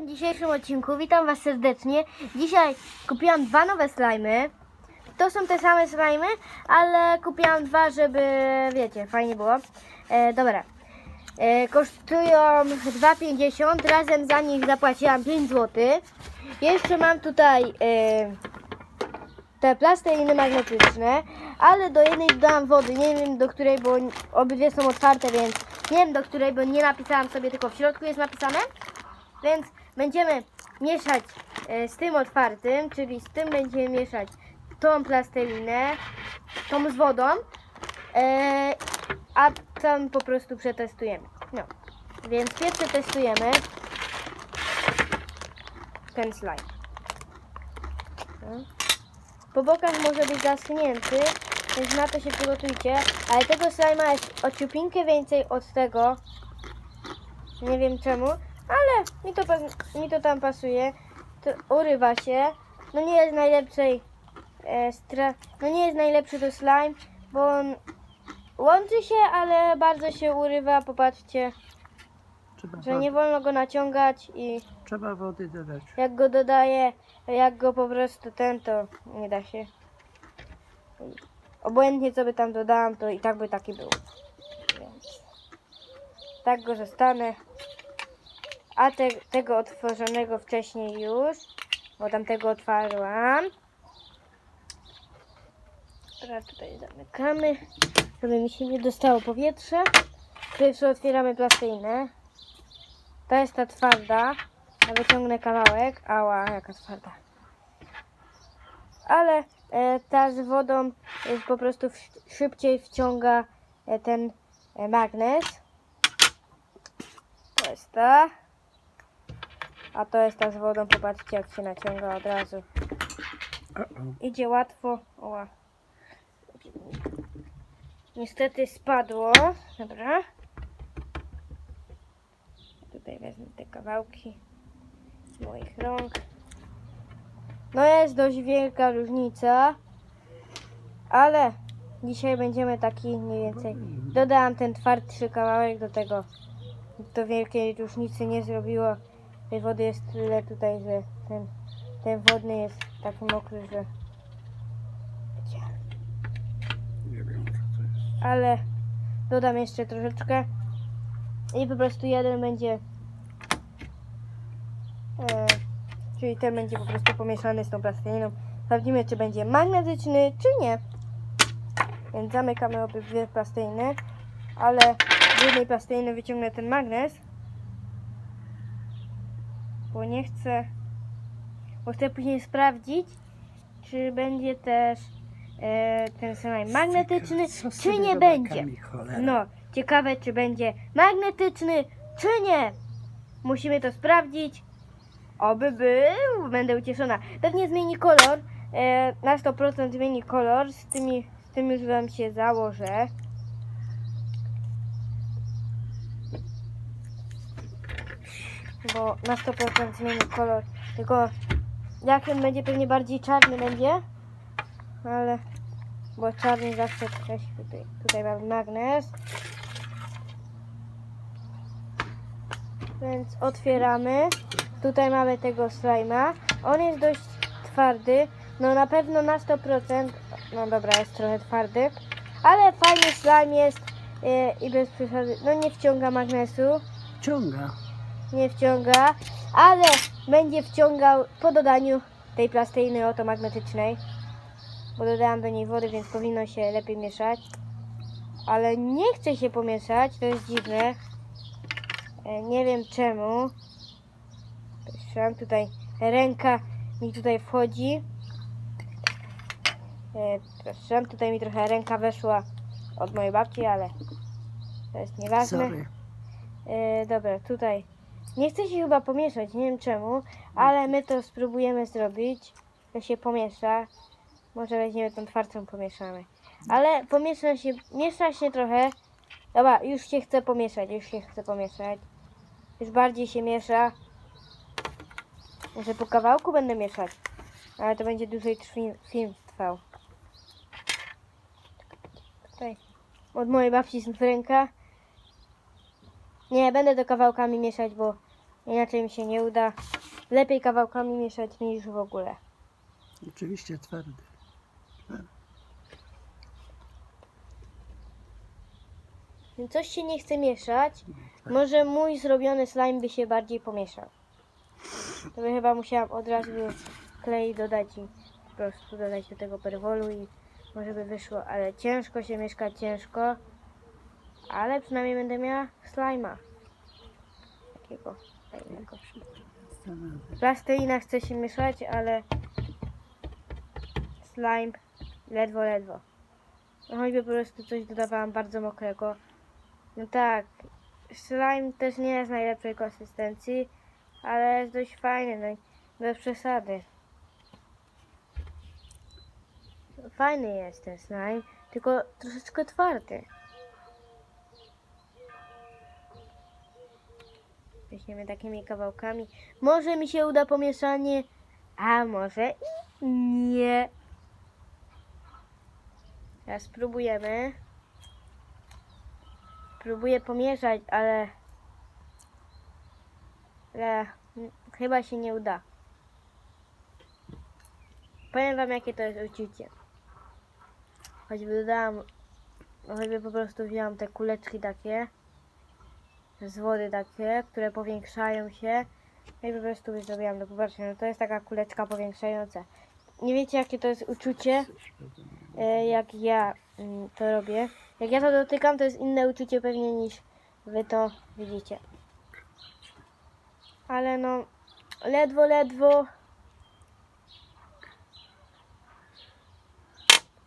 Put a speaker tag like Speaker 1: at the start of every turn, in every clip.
Speaker 1: W dzisiejszym odcinku witam Was serdecznie. Dzisiaj kupiłam dwa nowe slajmy. To są te same slajmy, ale kupiłam dwa, żeby, wiecie, fajnie było. E, dobra. E, kosztują 2,50. Razem za nich zapłaciłam 5 zł. Jeszcze mam tutaj e, te plasteliny magnetyczne, ale do jednej dodałam wody. Nie wiem do której, bo obydwie są otwarte, więc nie wiem do której, bo nie napisałam sobie, tylko w środku jest napisane. Więc będziemy mieszać e, z tym otwartym, czyli z tym będziemy mieszać tą plastelinę, tą z wodą, e, a tam po prostu przetestujemy. No, więc pierwsze testujemy ten slajd. No. Po bokach może być zaschnięty, więc na to się przygotujcie, ale tego slajma jest o ciupinkę więcej od tego, nie wiem czemu, ale mi to, mi to tam pasuje. To urywa się. No nie jest najlepszej e, stra- No nie jest najlepszy to slime, bo on łączy się, ale bardzo się urywa. Popatrzcie,
Speaker 2: Trzeba,
Speaker 1: że
Speaker 2: wody,
Speaker 1: nie wolno go naciągać i
Speaker 2: trzeba wody dodać.
Speaker 1: jak go dodaję, jak go po prostu ten, to nie da się. Obłędnie co by tam dodałam, to i tak by taki był. Więc tak go zostanę. A te, tego otworzonego wcześniej już, bo tamtego otwarłam. Teraz tutaj zamykamy, żeby mi się nie dostało powietrze. Pierwszy otwieramy plastel인ę. To jest ta twarda. Ja wyciągnę kawałek. Ała, jaka twarda. Ale e, ta z wodą e, po prostu w, szybciej wciąga e, ten e, magnes. To jest ta. A to jest ta z wodą. Popatrzcie jak się naciąga od razu. Idzie łatwo. Oła. Niestety spadło. Dobra. Tutaj wezmę te kawałki z moich rąk. No jest dość wielka różnica. Ale dzisiaj będziemy taki mniej więcej. Dodałam ten twardszy kawałek do tego. To wielkiej różnicy nie zrobiło. Tej wody jest tyle tutaj, że ten, ten wodny jest taki mokry, że.
Speaker 2: Nie wiem, co to jest.
Speaker 1: ale dodam jeszcze troszeczkę i po prostu jeden będzie e, czyli ten będzie po prostu pomieszany z tą plasteliną sprawdzimy czy będzie magnetyczny czy nie więc zamykamy obydwie plasteliny ale z jednej plasteliny wyciągnę ten magnes bo nie chcę bo chcę później sprawdzić czy będzie też e, ten slime magnetyczny
Speaker 2: Co z
Speaker 1: czy
Speaker 2: tymi
Speaker 1: nie
Speaker 2: robakami,
Speaker 1: będzie
Speaker 2: Cholera.
Speaker 1: no, ciekawe czy będzie magnetyczny, czy nie. Musimy to sprawdzić. Oby był, będę ucieszona. Pewnie zmieni kolor, e, na 100% zmieni kolor, z, tymi, z tym już wam się założę. Bo na 100% zmieni kolor, tylko jak on będzie pewnie bardziej czarny będzie, ale bo czarny zawsze coś tutaj, tutaj mamy magnes. Więc otwieramy. Tutaj mamy tego slajma. On jest dość twardy. No na pewno na 100%. No dobra, jest trochę twardy. Ale fajny slime jest e, i bez przesady. No nie wciąga magnesu.
Speaker 2: Ciąga.
Speaker 1: Nie wciąga. Ale będzie wciągał po dodaniu tej plasteliny oto magnetycznej. Bo dodałam do niej wody, więc powinno się lepiej mieszać. Ale nie chce się pomieszać, to jest dziwne. E, Nie wiem czemu. Patrzyłam tutaj, ręka mi tutaj wchodzi. E, Patrzyłam, tutaj mi trochę ręka weszła od mojej babci, ale to jest nieważne.
Speaker 2: Sorry.
Speaker 1: E, dobra, tutaj. Nie chce się chyba pomieszać, nie wiem czemu, ale my to spróbujemy zrobić. To się pomiesza. Może weźmiemy tą twardszą pomieszamy. Ale pomiesza się, miesza się trochę. Dobra, już się chce pomieszać, już się chce pomieszać. Już bardziej się miesza. Może po kawałku będę mieszać. Ale to będzie dłużej trwi- film trwał. Tutaj. Od mojej babci z ręka. Nie, będę to kawałkami mieszać, bo Inaczej mi się nie uda. Lepiej kawałkami mieszać niż w ogóle.
Speaker 2: Oczywiście twardy.
Speaker 1: Więc coś się nie chce mieszać. Może mój zrobiony slime by się bardziej pomieszał. To by chyba musiałam od razu klej dodać i po prostu dodać do tego perwolu i może by wyszło, ale ciężko się mieszka, ciężko. Ale przynajmniej będę miała slima. Takiego fajnego. Plastelina chce się mieszać, ale slime ledwo, ledwo. No choćby po prostu coś dodawałam bardzo mokrego. No tak, slime też nie jest najlepszej konsystencji, ale jest dość fajny, no bez przesady. Fajny jest ten slime, tylko troszeczkę twardy. Weźmiemy takimi kawałkami. Może mi się uda pomieszanie, a może i nie. Teraz spróbujemy. Próbuję pomieszać, ale... Ale chyba się nie uda. Powiem wam jakie to jest uczucie. Choćby dodałam, choćby po prostu wzięłam te kuleczki takie z wody takie, które powiększają się no i po prostu je zrobiłam, no popatrzcie, no to jest taka kuleczka powiększająca. Nie wiecie jakie to jest uczucie, e, jak ja mm, to robię. Jak ja to dotykam, to jest inne uczucie pewnie niż wy to widzicie. Ale no, ledwo, ledwo.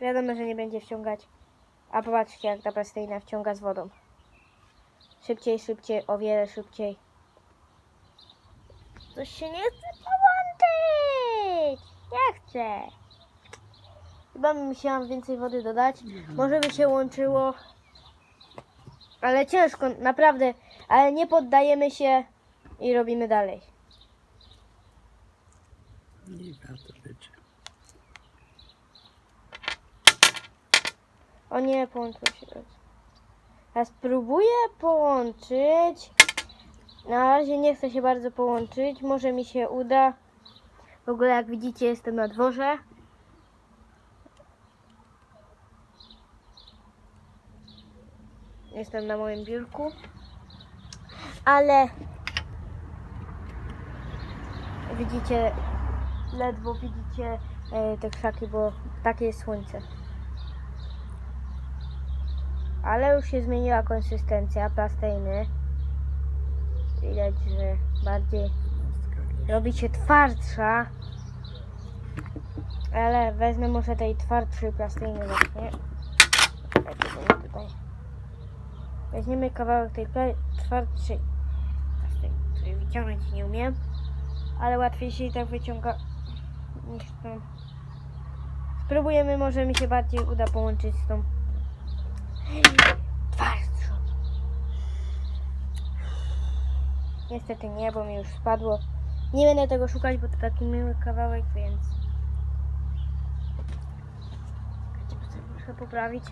Speaker 1: Wiadomo, że nie będzie wciągać. A popatrzcie, jak ta plastyna wciąga z wodą. Szybciej, szybciej, o wiele szybciej. Coś się nie chce połączyć! Ja chcę. Chyba bym musiałam więcej wody dodać. Może by się łączyło. Ale ciężko, naprawdę. Ale nie poddajemy się i robimy dalej.
Speaker 2: Nie warto być.
Speaker 1: O nie, połączyło się. Ja spróbuję połączyć. Na razie nie chcę się bardzo połączyć. Może mi się uda. W ogóle jak widzicie jestem na dworze. Jestem na moim biurku. Ale widzicie, ledwo widzicie e, te krzaki, bo takie jest słońce. Ale już się zmieniła konsystencja plastyny. Widać, że bardziej robi się twardsza. Ale wezmę może tej twardszej plastyny właśnie. Weźmiemy kawałek tej twardszej plastyny, której wyciągnąć nie umiem. Ale łatwiej się i tak wyciąga niż tą. Spróbujemy, może mi się bardziej uda połączyć z tą twardszą. Niestety nie, bo mi już spadło. Nie będę tego szukać, bo to taki miły kawałek, więc... Muszę poprawić.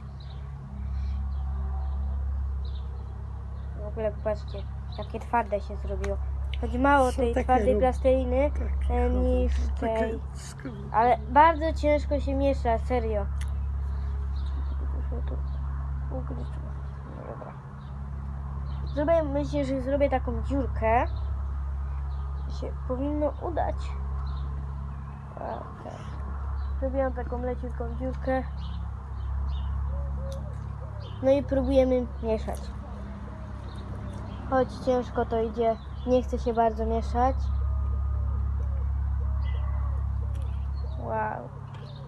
Speaker 1: W ogóle popatrzcie, takie twarde się zrobiło. Choć mało tej
Speaker 2: takie
Speaker 1: twardej plasteliny,
Speaker 2: Takie
Speaker 1: e, niż tej. Ale bardzo ciężko się miesza, serio. No dobra. Zrobię, myślę, że zrobię taką dziurkę. Się powinno udać. Tak. Zrobiłam taką leciutką dziurkę. No i próbujemy mieszać. Choć ciężko to idzie, nie chce się bardzo mieszać. Wow.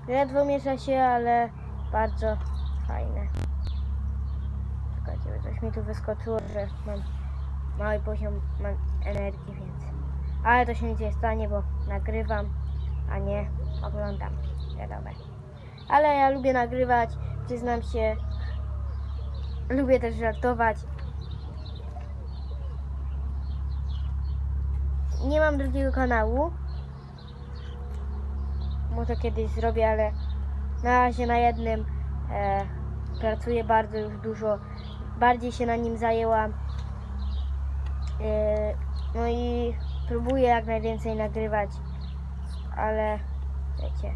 Speaker 1: Ledwo miesza się, ale bardzo fajne. Coś mi tu wyskoczyło, że mam mały poziom mam energii, więc... Ale to się nic nie stanie, bo nagrywam, a nie oglądam. Wiadomo. Ale ja lubię nagrywać, przyznam się. Lubię też żartować. Nie mam drugiego kanału. Może kiedyś zrobię, ale na razie na jednym e, pracuję bardzo już dużo. Bardziej się na nim zajęłam. E, No i próbuję jak najwięcej nagrywać, ale wiecie.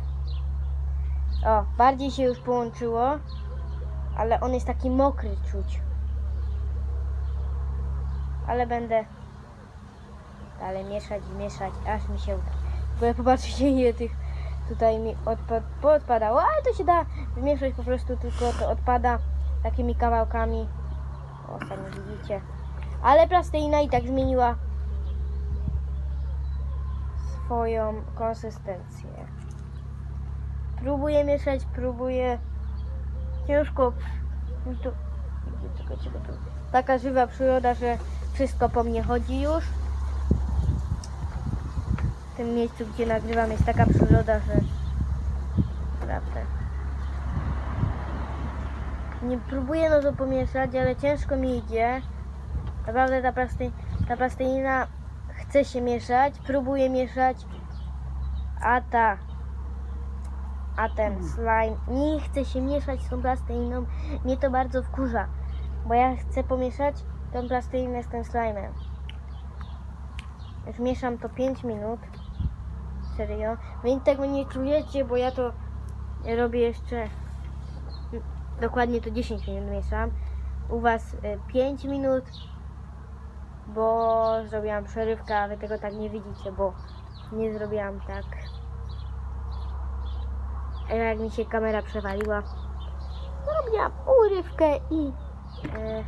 Speaker 1: O, bardziej się już połączyło, ale on jest taki mokry czuć. Ale będę dalej mieszać i mieszać, aż mi się uda. Bo ja popatrzcie ile tych tutaj mi odpad, poodpadało, ale to się da zmieszać po prostu, tylko to odpada takimi kawałkami. O, sami widzicie. Ale plastyna i tak zmieniła swoją konsystencję. Próbuję mieszać, próbuję. Ciężko. Czekaj, czekaj, czekaj. Taka żywa przyroda, że wszystko po mnie chodzi już. W tym miejscu, gdzie nagrywam, jest taka przyroda, że naprawdę. Nie próbuję no to pomieszać, ale ciężko mi idzie. Naprawdę ta, plasty, ta plastelina chce się mieszać, próbuje mieszać, a ta, a ten slime nie chce się mieszać z tą plasteliną. Mnie to bardzo wkurza, bo ja chcę pomieszać tą plastelinę z tym slime'em. Już mieszam to 5 minut. Serio. Wy tego nie czujecie, bo ja to robię jeszcze dokładnie to 10 minut mieszam. U was 5 minut, bo zrobiłam przerywkę, a wy tego tak nie widzicie, bo nie zrobiłam tak. Jak mi się kamera przewaliła, zrobiłam urywkę i e,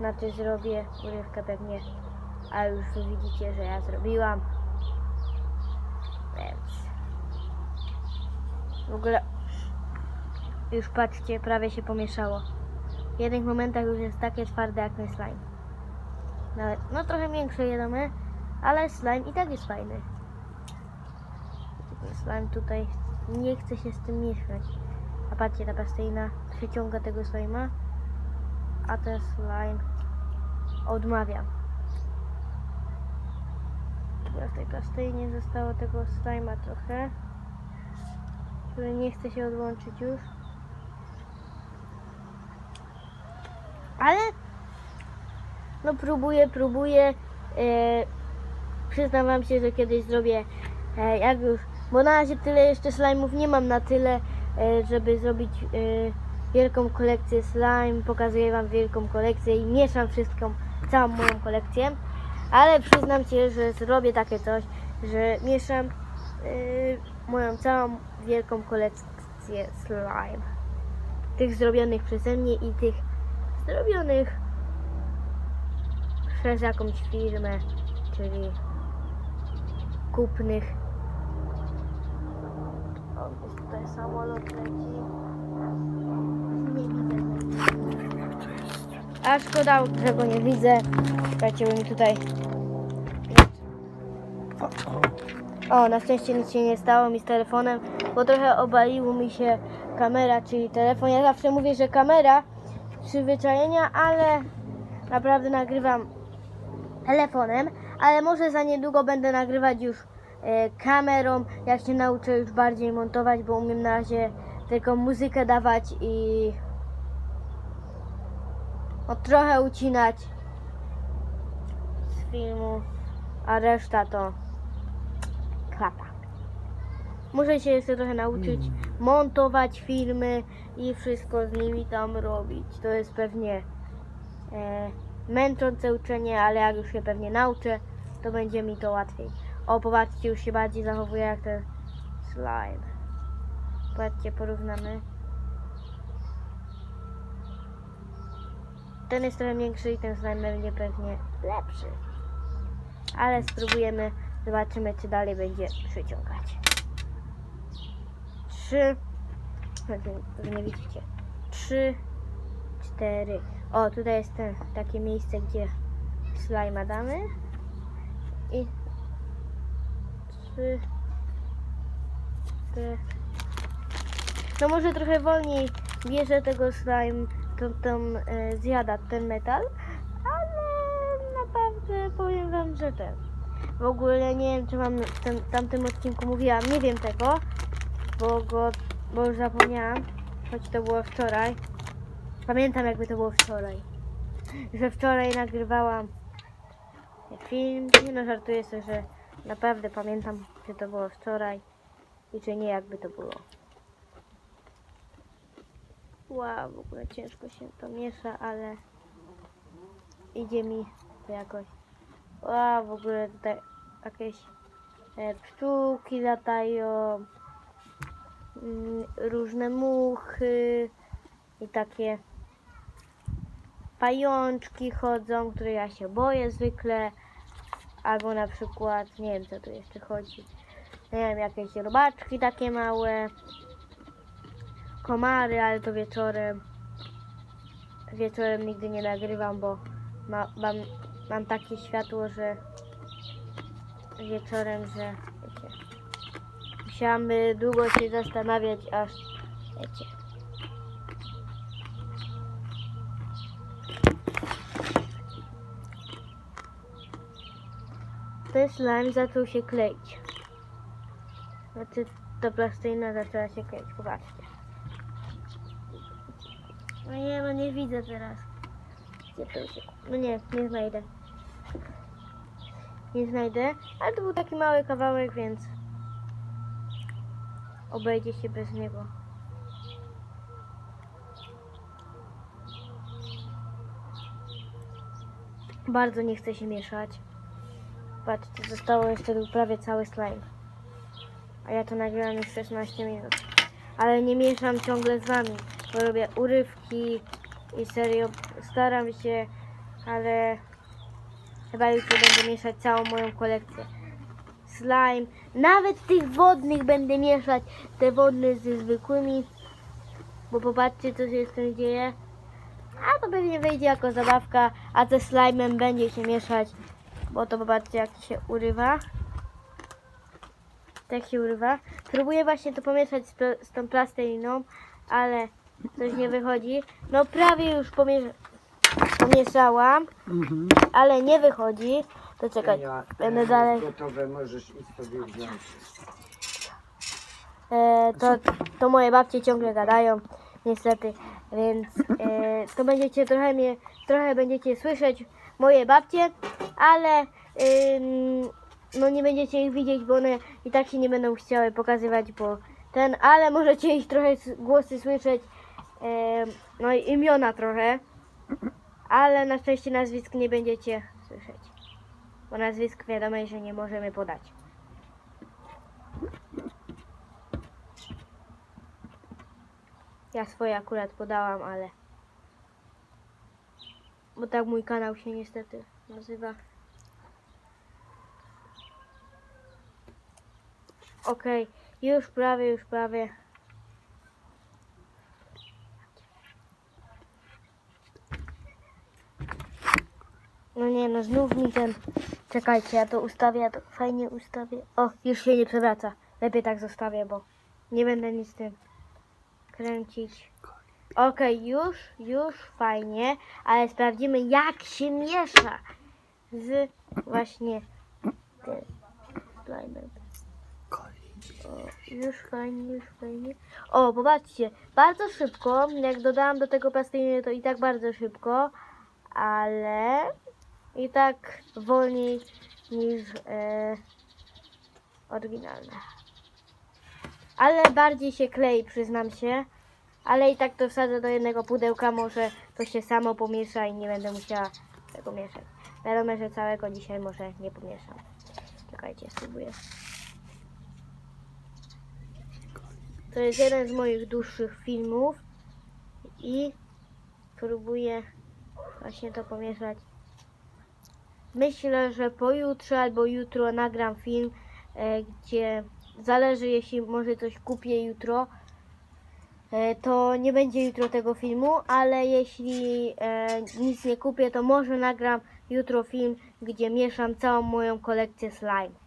Speaker 1: na to zrobię urywkę pewnie. A już widzicie, że ja zrobiłam. Więc w ogóle już patrzcie, prawie się pomieszało. W jednych momentach już jest takie twarde jak ten slime. Nawet, no trochę większe wiadomo, ale slime i tak jest fajny. Slime tutaj nie chce się z tym mieszać. A patrzcie, ta pastelina przyciąga tego slime'a, a ten slime odmawia. Dobra, w tej plastelinie zostało tego slime'a trochę, który nie chce się odłączyć już. Ale no próbuję, próbuję. E, przyznam wam się, że kiedyś zrobię e, jak już, bo na razie tyle jeszcze slime'ów nie mam na tyle, e, żeby zrobić e, wielką kolekcję slime. Pokazuję wam wielką kolekcję i mieszam wszystką, całą moją kolekcję. Ale przyznam się, że zrobię takie coś, że mieszam yy, moją całą wielką kolekcję slime. Tych zrobionych przeze mnie i tych zrobionych przez jakąś firmę, czyli kupnych. O, jest tutaj samolot leci. A szkoda, że go nie widzę. Bo mi tutaj.
Speaker 2: O,
Speaker 1: na szczęście nic się nie stało mi z telefonem, bo trochę obaliło mi się kamera, czyli telefon. Ja zawsze mówię, że kamera przyzwyczajenia, ale naprawdę nagrywam telefonem, ale może za niedługo będę nagrywać już e, kamerą, jak się nauczę już bardziej montować, bo umiem na razie tylko muzykę dawać i no, trochę ucinać z filmu, a reszta to klapa. Muszę się jeszcze trochę nauczyć montować filmy i wszystko z nimi tam robić. To jest pewnie e, męczące uczenie, ale jak już się pewnie nauczę, to będzie mi to łatwiej. O, popatrzcie, już się bardziej zachowuje jak ten slime. Patrzcie, porównamy. Ten jest trochę większy i ten slime będzie pewnie lepszy. Ale spróbujemy, zobaczymy czy dalej będzie przyciągać. Trzy, wy nie widzicie, trzy, cztery. O, tutaj jest ten, takie miejsce, gdzie slajma damy. I trzy, cztery. No może trochę wolniej bierze tego slime, tą, tą e, zjada ten metal, ale naprawdę powiem wam, że ten. W ogóle nie wiem, czy wam w tym, tamtym odcinku mówiłam, nie wiem tego, bo go, bo już zapomniałam, choć to było wczoraj. Pamiętam jakby to było wczoraj. Że wczoraj nagrywałam film. Nie no, żartuję sobie, że naprawdę pamiętam, czy to było wczoraj i czy nie, jakby to było. Wow, w ogóle ciężko się to miesza, ale idzie mi to jakoś. Wow, w ogóle tutaj jakieś e, pszczółki latają, mm, różne muchy i takie pajączki chodzą, które ja się boję zwykle. Albo na przykład, nie wiem co tu jeszcze chodzi. Nie wiem, jakieś robaczki takie małe. Komary, ale to wieczorem. Wieczorem nigdy nie nagrywam, bo ma, mam, mam takie światło, że wieczorem, że wiecie. Musiałam długo się zastanawiać, aż wiecie. Ten slime zaczął się kleić. Znaczy, ta plastyna zaczęła się kleić, popatrzcie. No nie, no nie widzę teraz. Gdzie to się... No nie, nie znajdę. Nie znajdę, ale to był taki mały kawałek, więc obejdzie się bez niego. Bardzo nie chce się mieszać. Patrzcie, zostało jeszcze tu prawie cały slime. A ja to nagrywam już 16 minut. Ale nie mieszam ciągle z wami, bo robię urywki i serio staram się, ale chyba jutro będę mieszać całą moją kolekcję. Slime, nawet tych wodnych będę mieszać, te wodne ze zwykłymi, bo popatrzcie co się z tym dzieje. A to pewnie wyjdzie jako zabawka, a ze slime'em będzie się mieszać bo to popatrzcie jak się urywa. Tak się urywa. Próbuję właśnie to pomieszać z, pl- z tą plasteliną, ale coś nie wychodzi. No prawie już pomie- pomieszałam,
Speaker 2: Mhm.
Speaker 1: ale nie wychodzi. To czekaj,
Speaker 3: Ja,
Speaker 1: będę
Speaker 3: e,
Speaker 1: dalej.
Speaker 3: Gotowe możesz iść sobie wziąć.
Speaker 1: E, to, to moje babcie ciągle gadają, niestety, więc e, to będziecie trochę mnie, trochę będziecie słyszeć moje babcie, ale no nie będziecie ich widzieć, bo one i tak się nie będą chciały pokazywać, bo ten, ale możecie ich trochę głosy słyszeć, no i imiona trochę, ale na szczęście nazwisk nie będziecie słyszeć, bo nazwisk wiadomo, że nie możemy podać. Ja swoje akurat podałam, ale. Bo tak mój kanał się niestety nazywa. Okej, już prawie, już prawie. No nie, no znów mi ten. Czekajcie, ja to ustawię, ja to fajnie ustawię. O, już się nie przewraca. Lepiej tak zostawię, bo nie będę nic z tym kręcić. Okej, już, już fajnie, ale sprawdzimy jak się miesza z właśnie tym już fajnie, już fajnie. O, popatrzcie, bardzo szybko, jak dodałam do tego plasteliny, to i tak bardzo szybko, ale i tak wolniej niż e, oryginalne. Ale bardziej się klei, przyznam się. Ale i tak to wsadzę do jednego pudełka, może to się samo pomiesza i nie będę musiała tego mieszać. Wiadomo, że całego dzisiaj może nie pomieszam. Czekajcie, spróbuję. To jest jeden z moich dłuższych filmów i próbuję właśnie to pomieszać. Myślę, że pojutrze albo jutro nagram film, e, gdzie zależy, jeśli może coś kupię jutro, to nie będzie jutro tego filmu, ale jeśli e, nic nie kupię, to może nagram jutro film, gdzie mieszam całą moją kolekcję slime.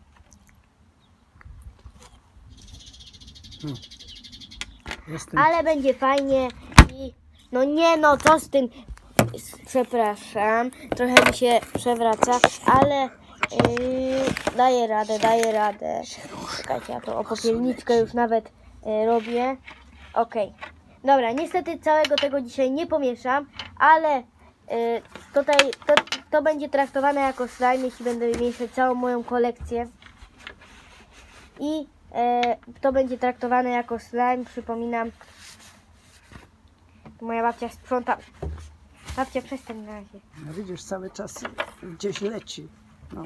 Speaker 2: Jestem.
Speaker 1: Ale będzie fajnie i no nie no, co z tym? Przepraszam, trochę mi się przewraca, ale yy, daję radę, daję radę. Czekajcie, ja to o popielniczkę już nawet yy, robię. Okej. Dobra, niestety całego tego dzisiaj nie pomieszam, ale y, tutaj to, to będzie traktowane jako slime, jeśli będę mieszać całą moją kolekcję. I e, to będzie traktowane jako slime, przypominam. Moja babcia sprząta. Babcia, przestań na razie.
Speaker 2: No widzisz, cały czas gdzieś leci. No,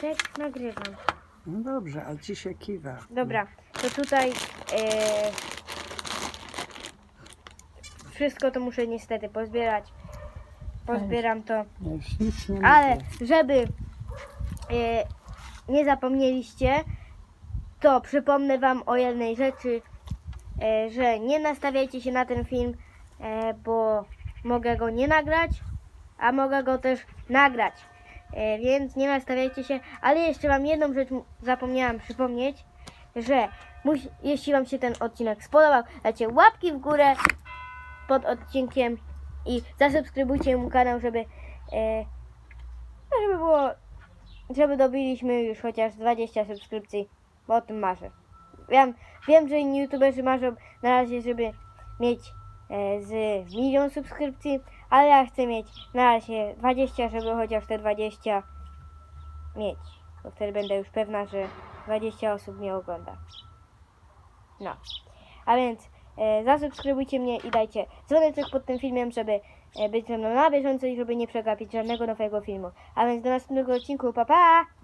Speaker 1: Tak nagrywam.
Speaker 2: no dobrze, ale ci się kiwa.
Speaker 1: Dobra, to tutaj e, wszystko to muszę niestety pozbierać. Pozbieram to.
Speaker 2: Nie
Speaker 1: Ale żeby e, nie zapomnieliście, to przypomnę Wam o jednej rzeczy, e, że nie nastawiajcie się na ten film, e, bo mogę go nie nagrać, a mogę go też nagrać. E, więc nie nastawiajcie się, ale jeszcze Wam jedną rzecz zapomniałam przypomnieć, że jeśli Wam się ten odcinek spodobał, dajcie łapki w górę pod odcinkiem i zasubskrybujcie mój kanał, żeby e, no, żeby było, żeby dobiliśmy już chociaż 20 subskrypcji, bo o tym marzę. Wiem, wiem że inni youtuberzy marzą na razie, żeby mieć e, z milion subskrypcji, ale ja chcę mieć na razie 20, żeby chociaż te 20 mieć, bo wtedy będę już pewna, że 20 osób mnie ogląda. No, a więc e, zasubskrybujcie mnie i dajcie dzwoneczek pod tym filmem, żeby e, być ze mną na bieżąco i żeby nie przegapić żadnego nowego filmu. A więc do następnego odcinku, pa pa!